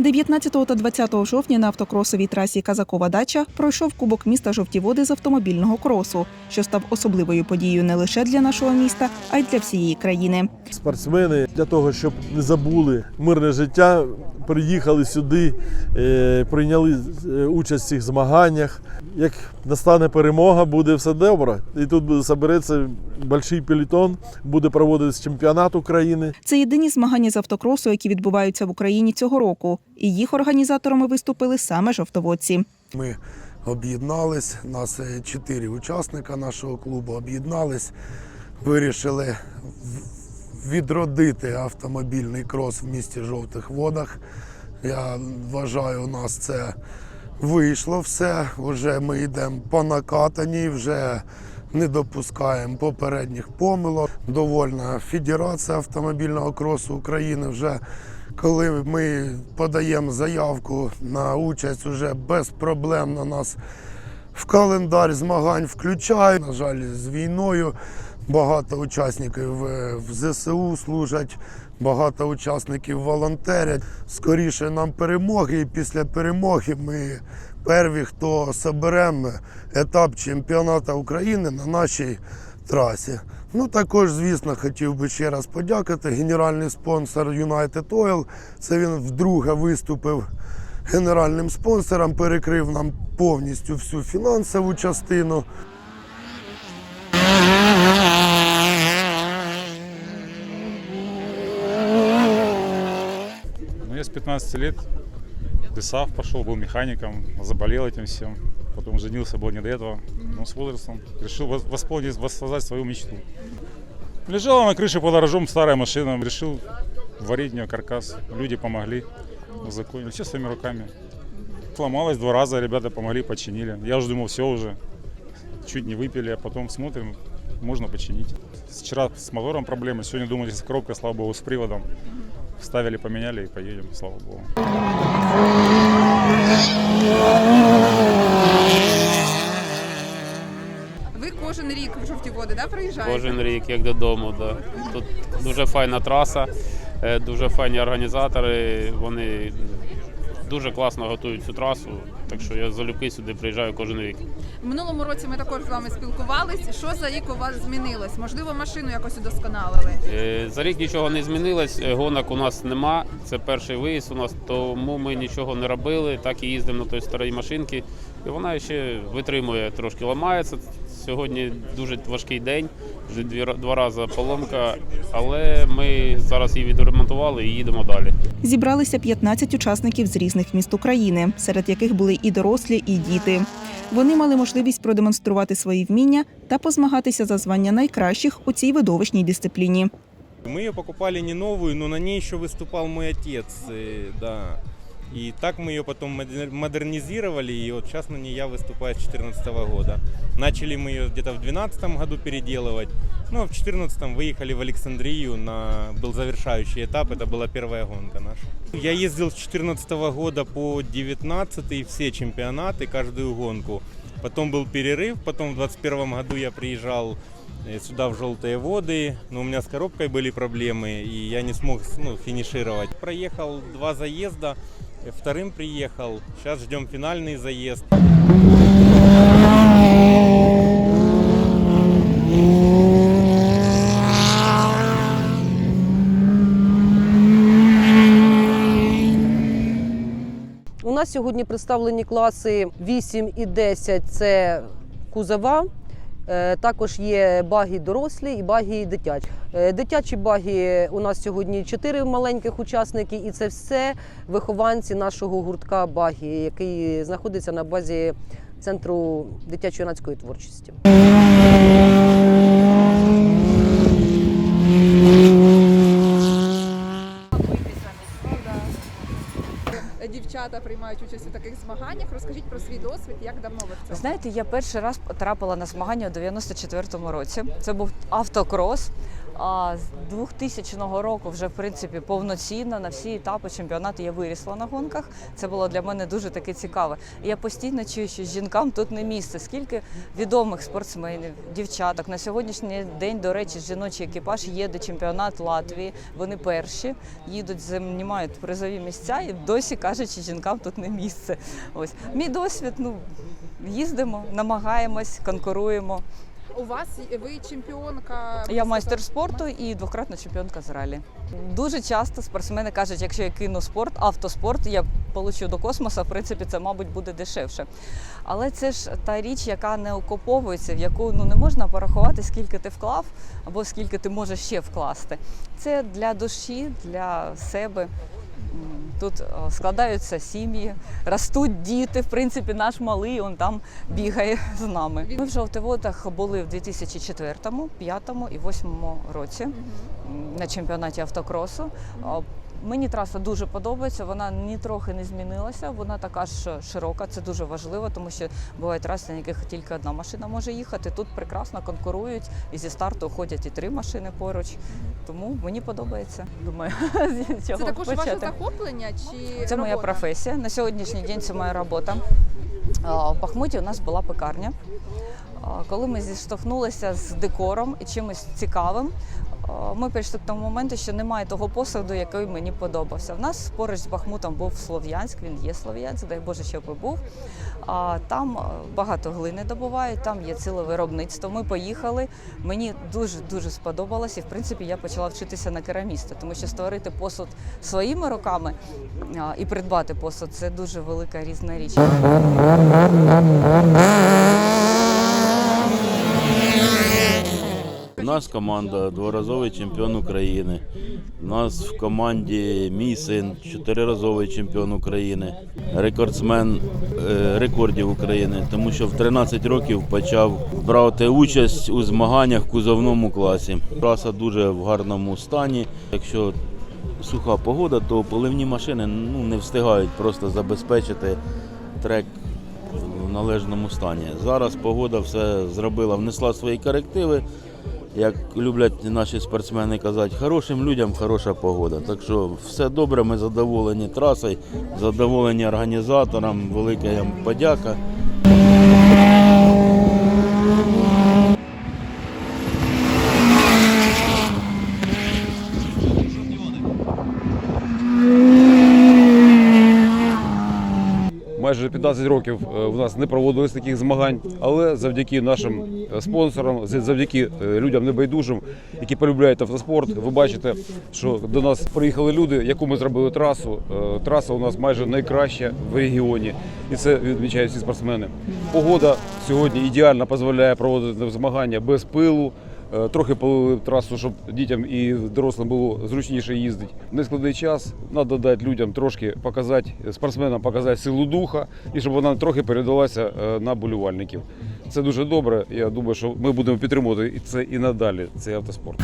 19 та 20 жовтня на автокросовій трасі Казакова дача пройшов Кубок міста Жовті Води з автомобільного кросу, що став особливою подією не лише для нашого міста, а й для всієї країни. Спортсмени для того, щоб не забули мирне життя, приїхали сюди, е, прийняли е, участь в цих змаганнях. Як настане перемога, буде все добре. І тут буде собереться великий пелетон, буде проводитися чемпіонат України. Це єдині змагання з автокросу, які відбуваються в Україні цього року. І їх організаторами виступили саме жовтоводці. Ми об'єднались, нас е, чотири учасника нашого клубу об'єднались, вирішили в- відродити автомобільний крос в місті Жовтих Водах. Я вважаю, у нас це вийшло все. Вже ми йдемо по накатаній, вже не допускаємо попередніх помилок. Довольна Федерація автомобільного кросу України вже коли ми подаємо заявку на участь, уже безпроблемно нас в календар змагань включають. На жаль, з війною багато учасників е, в ЗСУ служать, багато учасників волонтерять. Скоріше нам перемоги, і після перемоги ми перві, хто соберемо етап чемпіонату України на нашій трасі. Ну також, звісно, хотів би ще раз подякувати. Генеральний спонсор United Oil. Це він вдруге виступив генеральним спонсором, перекрив нам повністю всю фінансову частину. 15 лет писав, пошел, был механиком, заболел этим всем. Потом женился, был не до этого. Но с возрастом решил вос- восполнить, воссоздать свою мечту. Лежала на крыше под гаражом старая машина. Решил варить в нее каркас. Люди помогли, узаконили. Все своими руками. Сломалась два раза, ребята помогли, починили. Я уже думал, все уже. Чуть не выпили, а потом смотрим, можно починить. Вчера с мотором проблемы, сегодня думали, с коробкой, слава богу, с приводом. Вставили, поменяли и поедем, слава богу. Ви кожен рік в жовті води да, приїжджаєте? Кожен рік, як додому. Да. Тут дуже файна траса, е, дуже файні організатори. Вони дуже класно готують цю трасу. Так що я залюбки сюди приїжджаю кожен рік. В минулому році ми також з вами спілкувались. Що за рік у вас змінилось? Можливо, машину якось удосконалили? Е, За рік нічого не змінилось, е, гонок у нас нема. Це перший виїзд у нас, тому ми нічого не робили. Так і їздимо на той старій машинці. І вона ще витримує, трошки ламається. Сьогодні дуже важкий день, вже дві, ра- два рази поломка, але ми зараз її відремонтували і їдемо далі. Зібралися 15 учасників з різних міст України, серед яких були і дорослі, і діти. Вони мали можливість продемонструвати свої вміння та позмагатися за звання найкращих у цій видовищній дисципліні. Мы ее покупали не новую, но на ней еще выступал мой отец, э, да. И так мы ее потом модер- модернизировали, и вот сейчас на ней я выступаю с 2014 года. Начали мы ее где-то в 2012 году переделывать, ну а в 2014 выехали в Александрию, на был завершающий этап, это была первая гонка наша. Я ездил с 2014 года по 19 все чемпионаты, каждую гонку. Потом был перерыв, потом в 2021 году я приезжал э, сюда в желтые воды, но у меня с коробкой были проблемы, и я не смог ну, финишировать. Проехал два заезда, э, вторым приехал, сейчас ждем финальный заезд. У нас сьогодні представлені класи 8 і 10 це кузова. Е, Також є баги дорослі і дитячі. Е, Дитячі баги у нас сьогодні чотири маленьких учасники, і це все вихованці нашого гуртка баги, який знаходиться на базі центру дитячо-юнацької творчості. Дівчата приймають участь у таких змаганнях. Розкажіть про свій досвід, як давно ви в цьому? Знаєте, я перший раз потрапила на змагання у 94-му році. Це був автокрос. А з 2000 року вже в принципі повноцінно на всі етапи чемпіонату я вирісла на гонках. Це було для мене дуже таке цікаве. Я постійно чую, що жінкам тут не місце. Скільки відомих спортсменів, дівчаток на сьогоднішній день, до речі, жіночий екіпаж їде чемпіонат Латвії. Вони перші їдуть, займають призові місця і досі кажуть, що жінкам тут не місце. Ось мій досвід. Ну їздимо, намагаємось, конкуруємо. У вас ви чемпіонка. Я майстер спорту і двократна чемпіонка з ралі. Дуже часто спортсмени кажуть, якщо я кину спорт, автоспорт, я полечу до космосу, в принципі, це, мабуть, буде дешевше. Але це ж та річ, яка не окуповується, в яку ну не можна порахувати, скільки ти вклав або скільки ти можеш ще вкласти. Це для душі, для себе. Тут е, складаються сім'ї, ростуть діти. В принципі, наш малий он там бігає з нами. Ми в жовтиводах були в 2004, 2005 і 2008 році на чемпіонаті автокросу. Мені траса дуже подобається, вона ні трохи не змінилася, вона така ж широка, це дуже важливо, тому що бувають траси, на яких тільки одна машина може їхати. Тут прекрасно конкурують і зі старту ходять і три машини поруч. Тому мені подобається. Думаю, з Це чого також ваше захоплення чи Це моя робота? професія. На сьогоднішній день це моя робота. В Бахмуті у нас була пекарня. Коли ми зіштовхнулися з декором і чимось цікавим, ми прийшли к тому моменту, що немає того посаду, який мені подобався. В нас поруч з Бахмутом був Слов'янськ, він є Слов'янськ, дай Боже, щоб і був. А там багато глини добувають, там є ціле виробництво. Ми поїхали. Мені дуже дуже сподобалось, і в принципі я почала вчитися на кераміста, тому що створити посуд своїми руками і придбати посуд це дуже велика різна річ. Нас команда дворазовий чемпіон України. У нас в команді мій син, чотириразовий чемпіон України, рекордсмен е, рекордів України, тому що в 13 років почав брати участь у змаганнях в кузовному класі. Траса дуже в гарному стані. Якщо суха погода, то поливні машини ну, не встигають просто забезпечити трек в належному стані. Зараз погода все зробила, внесла свої корективи. Як люблять наші спортсмени казати, хорошим людям хороша погода. Так що все добре, ми задоволені трасою, задоволені організаторам, велика їм подяка. Майже 15 років е, у нас не проводилось таких змагань, але завдяки нашим е, спонсорам, завдяки е, людям небайдужим, які полюбляють автоспорт, ви бачите, що до нас приїхали люди, яку ми зробили трасу. Е, Траса у нас майже найкраща в регіоні, і це відмічають всі спортсмени. Погода сьогодні ідеально дозволяє проводити змагання без пилу. Е, Трохи полили трасу, щоб дітям і дорослим було зручніше їздити. Нескладний час треба дати людям трошки показати, спортсменам показати силу духа і щоб вона трохи передалася е, на болювальників. Це дуже добре. Я думаю, що ми будемо підтримувати це і надалі цей автоспорт.